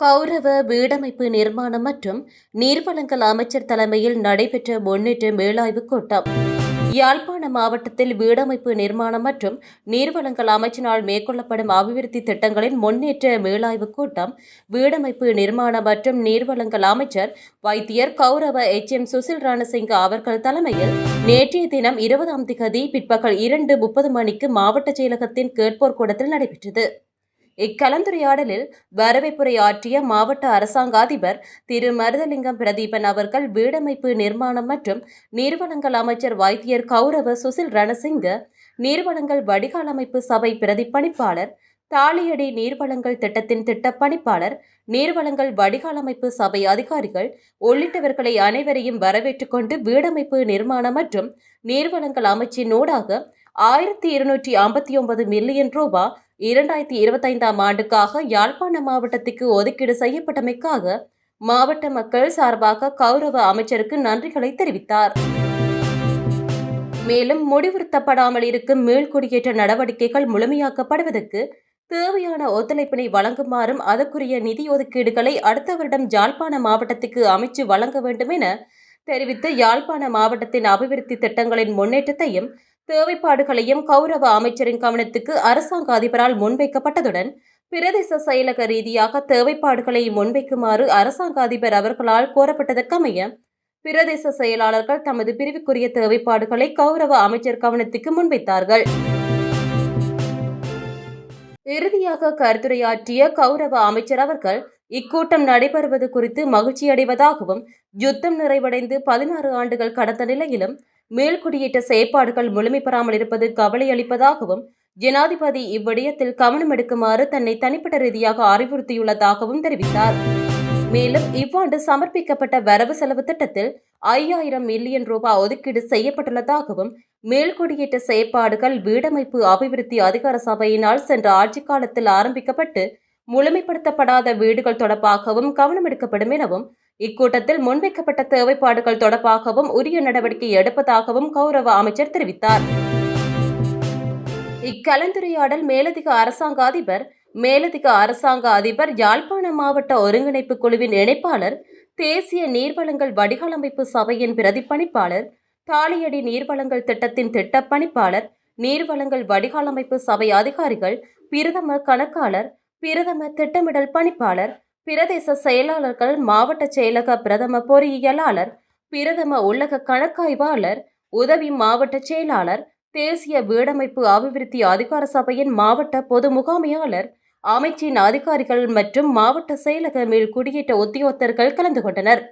கௌரவ வீடமைப்பு நிர்மாணம் மற்றும் நீர்வளங்கள் அமைச்சர் தலைமையில் நடைபெற்ற முன்னேற்ற மேலாய்வுக் கூட்டம். யாழ்ப்பாண மாவட்டத்தில் வீடமைப்பு நிர்மாணம் மற்றும் நீர்வளங்கள் அமைச்சினால் மேற்கொள்ளப்படும் அபிவிருத்தி திட்டங்களின் முன்னேற்ற மேலாய்வுக் கூட்டம் வீடமைப்பு நிர்மாணம் மற்றும் நீர்வளங்கள் அமைச்சர் வைத்தியர் கௌரவ எச். எம். சுசில் ரணசிங்க அவர்கள் தலைமையில் நேற்றைய தினம் இருபதாம் திகதி பிற்பகல் இரண்டு முப்பது மணிக்கு மாவட்ட செயலகத்தின் கேட்போர் கூடத்தில் நடைபெற்றது. இக்கலந்துரையாடலில் வரவேற்புரையாற்றிய மாவட்ட அரசாங்க அதிபர் திரு. மருதலிங்கம் பிரதீபன் அவர்கள் வீடமைப்பு நிர்மாணம் மற்றும் நிறுவனங்கள் அமைச்சர் வைத்தியர் கௌரவ சுசில் ரணசிங்க நீர்வளங்கள் வடிகால் அமைப்பு சபை பிரதிப்பணிப்பாளர் தாலியடி நீர்வளங்கள் திட்டத்தின் திட்டப்பணிப்பாளர் நீர்வளங்கள் வடிகால் அமைப்பு சபை அதிகாரிகள் உள்ளிட்டவர்களை அனைவரையும் வரவேற்றுக் கொண்டு வீடமைப்பு நிர்மாணம் மற்றும் நீர்வளங்கள் அமைச்சின் ஊடாக ஆயிரத்தி இருநூற்றி ஐம்பத்தி ஒன்பது மில்லியன் ரூபாய் இரண்டாயிரத்தி இருபத்தைந்தாம் ஆண்டுக்காக யாழ்ப்பாண மாவட்டத்துக்கு ஒதுக்கீடு செய்யப்பட்டமைக்காக மாவட்ட மக்கள் சார்பாக கௌரவ அமைச்சருக்கு நன்றிகளை தெரிவித்தார். மேலும் முடிவுறுத்தப்படாமல் இருக்கும் மீள்குடியேற்ற நடவடிக்கைகள் முழுமையாக்கப்படுவதற்கு தேவையான ஒத்துழைப்பினை வழங்குமாறும் அதற்குரிய நிதி ஒதுக்கீடுகளை அடுத்த வருடம் யாழ்ப்பாண மாவட்டத்துக்கு அமைச்சு வழங்க வேண்டும் என தெரிவித்து யாழ்ப்பாண மாவட்டத்தின் அபிவிருத்தி திட்டங்களின் முன்னேற்றத்தையும் தேவைப்பாடுகளையும் கௌரவ அமைச்சரின் கவனத்துக்கு அரசாங்க அதிபரால் முன்வைக்கப்பட்டதுடன் பிரதேச செயலக ரீதியாக தேவைப்பாடுகளை முன்வைக்குமாறு அரசாங்க அதிபர் அவர்களால் கோரப்பட்டதற்கமைய பிரதேச செயலாளர்கள் தமது பிரிவுக்குரிய தேவைப்பாடுகளை கௌரவ அமைச்சர் கவனத்துக்கு முன்வைத்தார்கள். இறுதியாக கருத்துரையாற்றிய கௌரவ அமைச்சர் அவர்கள் இக்கூட்டம் நடைபெறுவது குறித்து மகிழ்ச்சியடைவதாகவும் யுத்தம் நிறைவடைந்து பதினாறு ஆண்டுகள் கடந்த நிலையிலும் மேல்குடியிட்ட செயற்பாடுகள் முழுமை பெறாமல் இருப்பது கவலையளிப்பதாகவும் ஜனாதிபதி இவ்விடயத்தில் கவனம் எடுக்குமாறு தன்னை தனிப்பட்ட ரீதியாக அறிவுறுத்தியுள்ளதாகவும் தெரிவித்தார். மேலும் இவ்வாண்டு சமர்ப்பிக்கப்பட்ட வரவு செலவு திட்டத்தில் ஐயாயிரம் மில்லியன் ரூபாய் ஒதுக்கீடு செய்யப்பட்டுள்ளதாகவும் மேல்குடியேற்ற செயற்பாடுகள் வீடமைப்பு அபிவிருத்தி அதிகார சபையினால் சென்ற ஆட்சி காலத்தில் ஆரம்பிக்கப்பட்டு முழுமைப்படுத்தப்படாத வீடுகள் தொடர்பாகவும் கவனம் எடுக்கப்படும் எனவும் இக்கூட்டத்தில் முன்வைக்கப்பட்ட தேவைப்பாடுகள் தொடர்பாகவும் உரிய நடவடிக்கை எடுப்பதாகவும் கௌரவ அமைச்சர் தெரிவித்தார். இக்கலந்துரையாடல் மேலதிக அரசாங்க அதிபர் மேலதிக அரசாங்க அதிபர் யாழ்ப்பாண மாவட்ட ஒருங்கிணைப்பு குழுவின் இணைப்பாளர் தேசிய நீர்வளங்கள் வடிகாலமைப்பு சபையின் பிரதிப்பணிப்பாளர் தாலியடி நீர்வளங்கள் திட்டத்தின் திட்டப்பணிப்பாளர் நீர்வளங்கள் வடிகாலமைப்பு சபை அதிகாரிகள் பிரதம கணக்காளர் பிரதம திட்டமிடல் பணிப்பாளர் பிரதேச செயலாளர்கள் மாவட்ட செயலக பிரதம பொறியியலாளர் பிரதம உள்ளக கணக்காய்வாளர் உதவி மாவட்ட செயலாளர் தேசிய வீடமைப்பு அபிவிருத்தி அதிகார சபையின் மாவட்ட பொது முகாமையாளர் அமைச்சின் அதிகாரிகள் மற்றும் மாவட்ட செயலக மேல் குடியேற்ற உத்தியோகத்தர்கள் கலந்து கொண்டனர்.